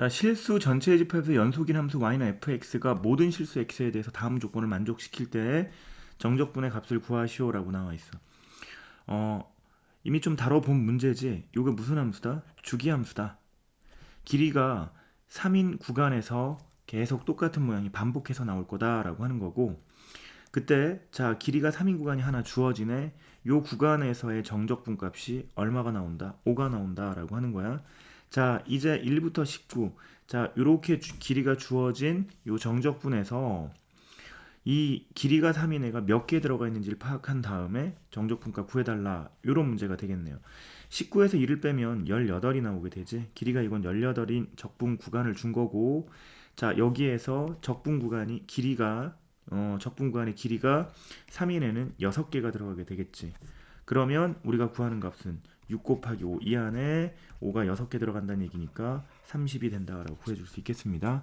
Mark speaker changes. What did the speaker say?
Speaker 1: 자, 실수 전체 집합에서 연속인 함수 y나 fx가 모든 실수 x에 대해서 다음 조건을 만족시킬 때 정적분의 값을 구하시오라고 나와 있어. 어, 이미 좀 다뤄본 문제지. 이게 무슨 함수다? 주기 함수다. 길이가 3인 구간에서 계속 똑같은 모양이 반복해서 나올 거다라고 하는 거고 그때 자 길이가 3인 구간이 하나 주어지네 요 구간에서의 정적분 값이 얼마가 나온다? 5가 나온다 라고 하는 거야. 자 이제 1부터 19. 자 요렇게 주- 길이가 주어진 요 정적분에서 이 길이가 3인 애가 몇 개 들어가 있는지를 파악한 다음에 정적분 값 구해달라 요런 문제가 되겠네요. 19에서 1을 빼면 18이 나오게 되지. 길이가 이건 18인 적분 구간을 준 거고 자 여기에서 적분 구간이 길이가 어, 적분 구간의 길이가 3인에는 6개가 들어가게 되겠지. 그러면 우리가 구하는 값은 6 곱하기 5 이 안에 5가 6개 들어간다는 얘기니까 30이 된다라고 구해줄 수 있겠습니다.